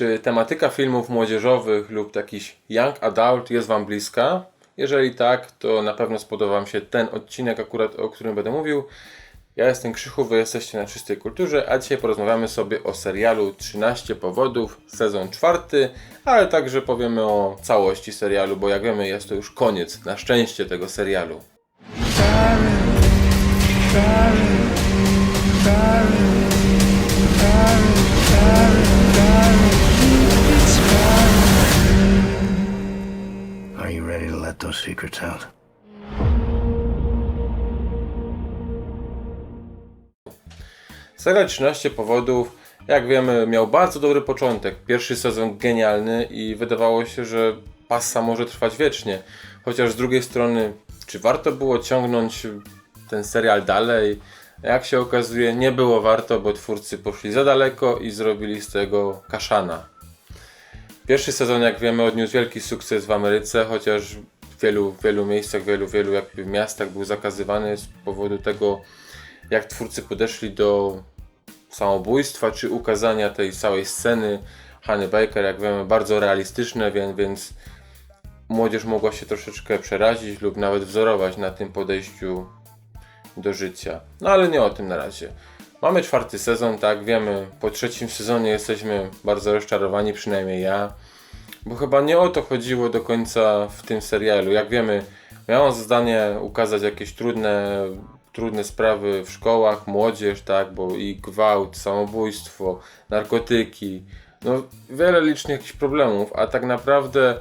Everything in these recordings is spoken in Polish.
Czy tematyka filmów młodzieżowych lub jakiś young adult jest Wam bliska? Jeżeli tak, to na pewno spodoba Wam się ten odcinek akurat, o którym będę mówił. Ja jestem Krzychu, Wy jesteście na Czystej Kulturze, a dzisiaj porozmawiamy sobie o serialu 13 powodów, sezon czwarty, ale także powiemy o całości serialu, bo jak wiemy jest to już koniec, na szczęście tego serialu. Are you ready to let those secrets out? Serial 13 powodów, jak wiemy, miał bardzo dobry początek. Pierwszy sezon genialny i wydawało się, że passa może trwać wiecznie. Chociaż z drugiej strony, czy warto było ciągnąć ten serial dalej? Jak się okazuje, nie było warto, bo twórcy poszli za daleko i zrobili z tego kaszana. Pierwszy sezon, jak wiemy, odniósł wielki sukces w Ameryce, chociaż w wielu, wielu miejscach, wielu, wielu jakby miastach był zakazywany z powodu tego, jak twórcy podeszli do samobójstwa, czy ukazania tej całej sceny. Hanny Baker, jak wiemy, bardzo realistyczne, więc, więc młodzież mogła się troszeczkę przerazić lub nawet wzorować na tym podejściu do życia. No ale nie o tym na razie. Mamy czwarty sezon, tak, wiemy, po trzecim sezonie jesteśmy bardzo rozczarowani, przynajmniej ja, bo chyba nie o to chodziło do końca w tym serialu. Jak wiemy, miało zadanie ukazać jakieś trudne, trudne sprawy w szkołach, młodzież, tak, bo i gwałt, samobójstwo, narkotyki, no wiele licznych jakichś problemów, a tak naprawdę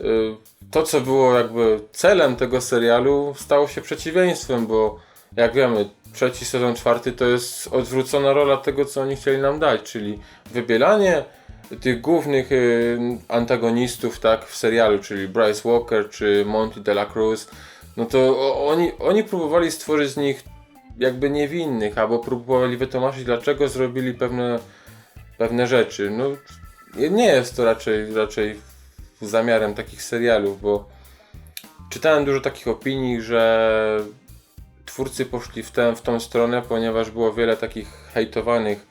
y, to, co było jakby celem tego serialu, stało się przeciwieństwem, bo jak wiemy, trzeci sezon, czwarty to jest odwrócona rola tego, co oni chcieli nam dać, czyli wybielanie tych głównych y, antagonistów tak w serialu, czyli Bryce Walker czy Monty de la Cruz, no to oni, oni próbowali stworzyć z nich jakby niewinnych, albo próbowali wytłumaczyć, dlaczego zrobili pewne, pewne rzeczy. No, nie jest to raczej, raczej zamiarem takich serialów, bo czytałem dużo takich opinii, że twórcy poszli w, tę, w tą stronę, ponieważ było wiele takich hejtowanych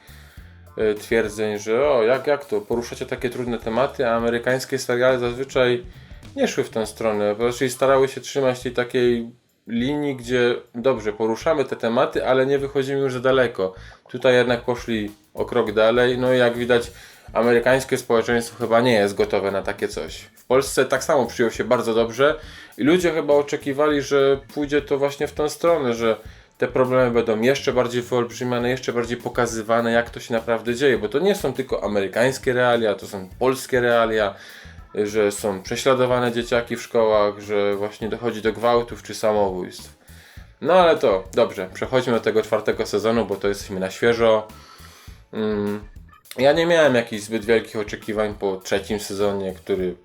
e, twierdzeń, że o, jak, jak to, poruszacie takie trudne tematy, a amerykańskie seriale zazwyczaj nie szły w tę stronę, raczej starały się trzymać tej takiej linii, gdzie dobrze, poruszamy te tematy, ale nie wychodzimy już za daleko. Tutaj jednak poszli o krok dalej, no i jak widać, amerykańskie społeczeństwo chyba nie jest gotowe na takie coś. W Polsce tak samo przyjął się bardzo dobrze i ludzie chyba oczekiwali, że pójdzie to właśnie w tą stronę, że te problemy będą jeszcze bardziej wyolbrzymiane, jeszcze bardziej pokazywane, jak to się naprawdę dzieje, bo to nie są tylko amerykańskie realia, to są polskie realia, że są prześladowane dzieciaki w szkołach, że właśnie dochodzi do gwałtów czy samobójstw. No ale to, dobrze, przechodźmy do tego czwartego sezonu, bo to jesteśmy na świeżo. Mm, ja nie miałem jakichś zbyt wielkich oczekiwań po trzecim sezonie, który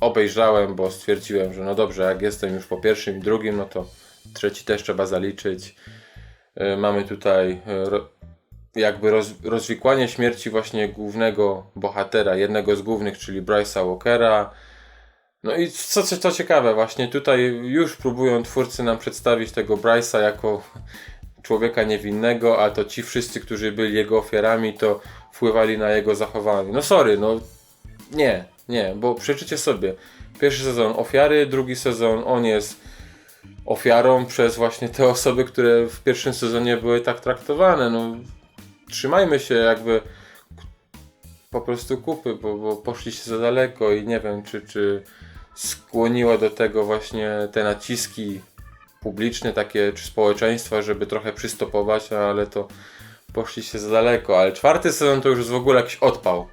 obejrzałem, bo stwierdziłem, że no dobrze, jak jestem już po pierwszym i drugim, no to trzeci też trzeba zaliczyć. E, Mamy tutaj e, jakby roz, rozwikłanie śmierci właśnie głównego bohatera, jednego z głównych, czyli Bryce'a Walkera. No i co, co, co ciekawe, właśnie tutaj już próbują twórcy nam przedstawić tego Bryce'a jako człowieka niewinnego, a to ci wszyscy, którzy byli jego ofiarami, to wpływali na jego zachowanie. No sorry, no nie, nie, bo przeczycie sobie. Pierwszy sezon ofiary, drugi sezon on jest ofiarą przez właśnie te osoby, które w pierwszym sezonie były tak traktowane. No trzymajmy się jakby po prostu kupy, bo, bo poszliście za daleko i nie wiem, czy, czy skłoniło do tego właśnie te naciski publiczne, takie czy społeczeństwa, żeby trochę przystopować, ale to poszliście za daleko. Ale czwarty sezon to już jest w ogóle jakiś odpał,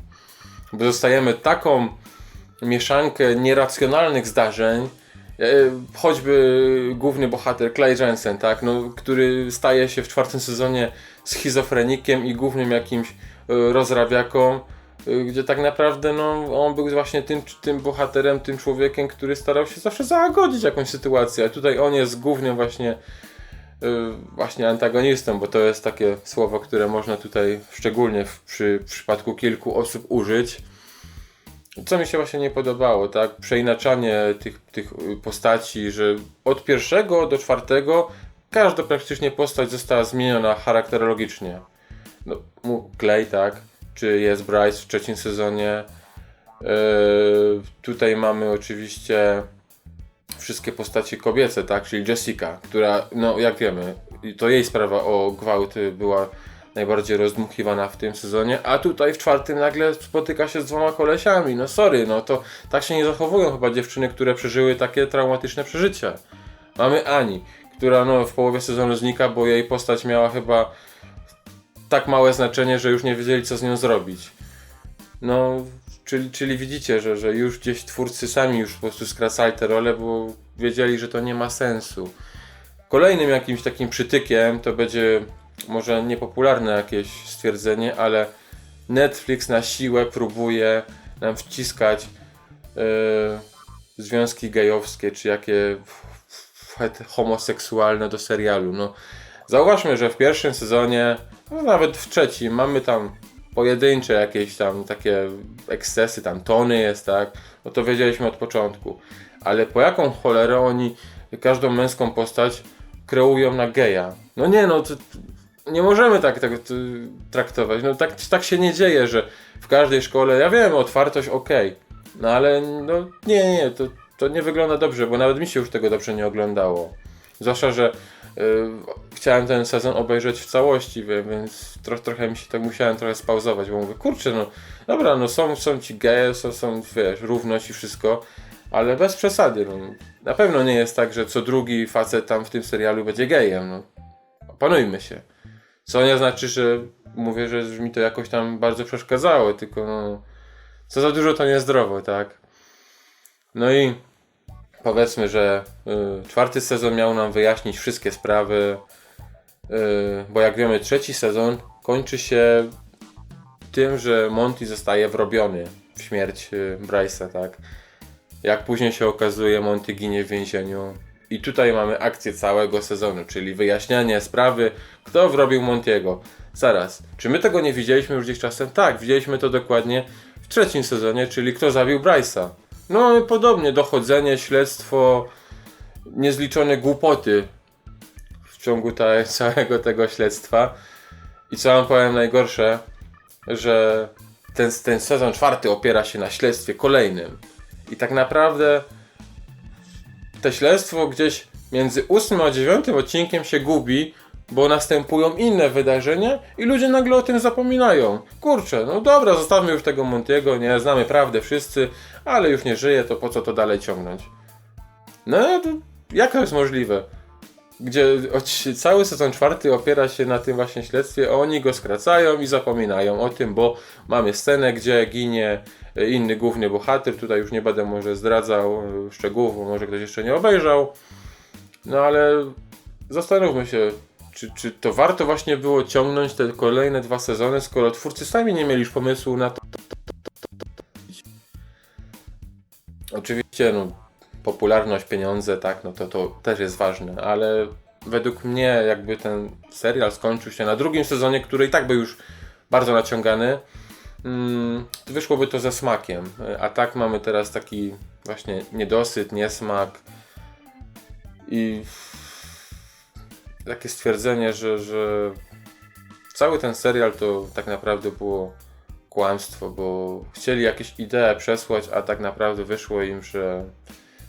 bo dostajemy taką mieszankę nieracjonalnych zdarzeń, e, choćby główny bohater Clay Jensen, tak, no, który staje się w czwartym sezonie schizofrenikiem i głównym jakimś e, rozrabiaką, gdzie tak naprawdę no, on był właśnie tym, tym bohaterem, tym człowiekiem, który starał się zawsze zagodzić jakąś sytuację, a tutaj on jest głównym właśnie e, właśnie antagonistą, bo to jest takie słowo, które można tutaj szczególnie w, przy w przypadku kilku osób użyć. Co mi się właśnie nie podobało, tak? Przeinaczanie tych, tych y, postaci, że od pierwszego do czwartego każda praktycznie postać została zmieniona charakterologicznie. No, Clay, tak? Czy jest Bryce w trzecim sezonie. Yy, tutaj mamy oczywiście wszystkie postacie kobiece, tak, czyli Jessica, która, no jak wiemy, to jej sprawa o gwałt była najbardziej rozdmuchiwana w tym sezonie, a tutaj w czwartym nagle spotyka się z dwoma kolesiami, no sorry, no to tak się nie zachowują chyba dziewczyny, które przeżyły takie traumatyczne przeżycia. Mamy Ani, która no w połowie sezonu znika, bo jej postać miała chyba tak małe znaczenie, że już nie wiedzieli co z nią zrobić. No, czyli, czyli widzicie, że, że już gdzieś twórcy sami już po prostu skracali te role, bo wiedzieli, że to nie ma sensu. Kolejnym jakimś takim przytykiem to będzie może niepopularne jakieś stwierdzenie, ale Netflix na siłę próbuje nam wciskać e, związki gejowskie, czy jakie homoseksualne do serialu. No, zauważmy, że w pierwszym sezonie, no nawet w trzecim, mamy tam pojedyncze jakieś tam takie ekscesy, tam tony jest, tak? No to wiedzieliśmy od początku. Ale po jaką cholerę oni każdą męską postać kreują na geja? No nie, no to, nie możemy tak tego t- traktować. No tak, tak się nie dzieje, że w każdej szkole, ja wiem, otwartość okej, no ale no nie, nie, to, to nie wygląda dobrze, bo nawet mi się już tego dobrze nie oglądało. Zwłaszcza, że chciałem ten sezon obejrzeć w całości, więc tro, trochę mi się tak musiałem trochę spauzować, bo mówię, kurczę, no dobra, no są, są ci geje, są, są, wiesz, równość i wszystko, ale bez przesady, no. Na pewno nie jest tak, że co drugi facet tam w tym serialu będzie gejem, no. Opanujmy się. Co nie znaczy, że mówię, że mi to jakoś tam bardzo przeszkadzało, tylko no, co za dużo to niezdrowo, tak? No i powiedzmy, że y, czwarty sezon miał nam wyjaśnić wszystkie sprawy, y, bo jak wiemy, trzeci sezon kończy się tym, że Monty zostaje wrobiony w śmierć y, Bryce'a, tak? Jak później się okazuje, Monty ginie w więzieniu. I tutaj mamy akcję całego sezonu, czyli wyjaśnianie sprawy, kto wrobił Montiego. Zaraz, czy my tego nie widzieliśmy już gdzieś czasem? Tak, widzieliśmy to dokładnie w trzecim sezonie, czyli kto zabił Bryce'a. No, podobnie, dochodzenie, śledztwo, niezliczone głupoty w ciągu ta, całego tego śledztwa. I co wam powiem najgorsze, że ten, ten sezon czwarty opiera się na śledztwie kolejnym. I tak naprawdę to śledztwo gdzieś między 8 a 9 odcinkiem się gubi, bo następują inne wydarzenia i ludzie nagle o tym zapominają. Kurczę, no dobra, zostawmy już tego Montiego, nie znamy prawdę wszyscy, ale już nie żyje, to po co to dalej ciągnąć? No, jak to jest możliwe? Gdzie cały sezon czwarty opiera się na tym właśnie śledztwie, oni go skracają i zapominają o tym, bo mamy scenę, gdzie ginie e, inny główny bohater. Tutaj już nie będę może zdradzał e, szczegółów, bo może ktoś jeszcze nie obejrzał. No ale zastanówmy się, czy, czy to warto właśnie było ciągnąć te kolejne dwa sezony, skoro twórcy sami nie mieli już pomysłu na to. Oczywiście, no, popularność, pieniądze, tak, no to, to też jest ważne, ale według mnie jakby ten serial skończył się na drugim sezonie, który i tak był już bardzo naciągany, mm, to wyszłoby to ze smakiem. A tak mamy teraz taki właśnie niedosyt, niesmak i takie stwierdzenie, że, że cały ten serial to tak naprawdę było kłamstwo, bo chcieli jakieś idee przesłać, a tak naprawdę wyszło im, że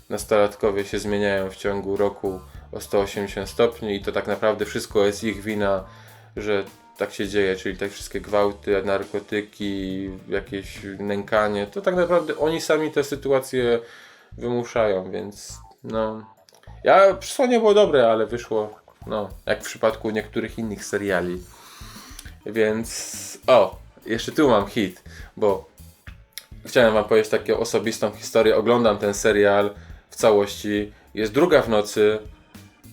nastolatkowie się zmieniają w ciągu roku o 180 stopni i to tak naprawdę wszystko jest ich wina, że tak się dzieje, czyli te wszystkie gwałty, narkotyki, jakieś nękanie, to tak naprawdę oni sami te sytuacje wymuszają, więc no... Ja, przesłanie było dobre, ale wyszło, no, jak w przypadku niektórych innych seriali. Więc, o, jeszcze tu mam hit, bo chciałem wam powiedzieć taką osobistą historię. Oglądam ten serial w całości. Jest druga w nocy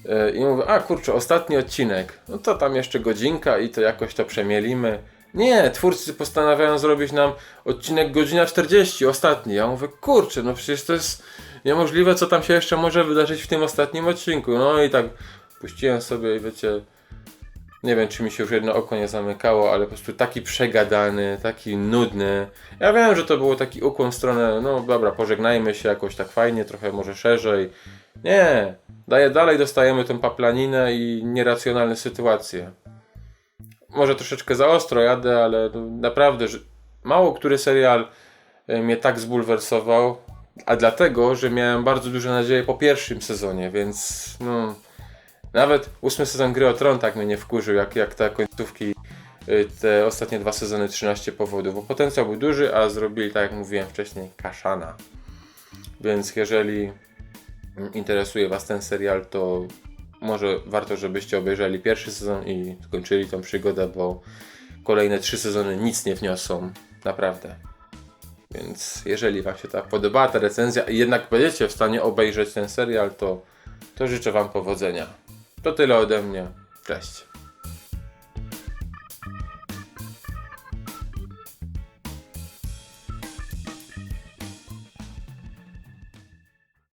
yy, i mówię, a kurczę, ostatni odcinek. No to tam jeszcze godzinka i to jakoś to przemielimy. Nie, twórcy postanawiają zrobić nam odcinek godzina 40, ostatni. Ja mówię, kurczę, no przecież to jest niemożliwe, co tam się jeszcze może wydarzyć w tym ostatnim odcinku. No i tak puściłem sobie i wiecie, nie wiem, czy mi się już jedno oko nie zamykało, ale po prostu taki przegadany, taki nudny. Ja wiem, że to było taki ukłon w stronę, no dobra, pożegnajmy się jakoś tak fajnie, trochę może szerzej. Nie, daje, dalej dostajemy tą paplaninę i nieracjonalne sytuacje. może troszeczkę za ostro jadę, ale no, naprawdę, że mało który serial e, mnie tak zbulwersował, a dlatego, że miałem bardzo duże nadzieje po pierwszym sezonie, więc no, nawet ósmy sezon Gry o Tron tak mnie nie wkurzył, jak, jak te końcówki, y, te ostatnie dwa sezony 13 powodów, bo potencjał był duży, a zrobili, tak jak mówiłem wcześniej, kaszana. Więc jeżeli mm, interesuje Was ten serial, to może warto, żebyście obejrzeli pierwszy sezon i skończyli tą przygodę, bo kolejne trzy sezony nic nie wniosą, naprawdę. Więc jeżeli Wam się ta podobała ta recenzja i jednak będziecie w stanie obejrzeć ten serial, to, to życzę Wam powodzenia. To tyle ode mnie. Cześć.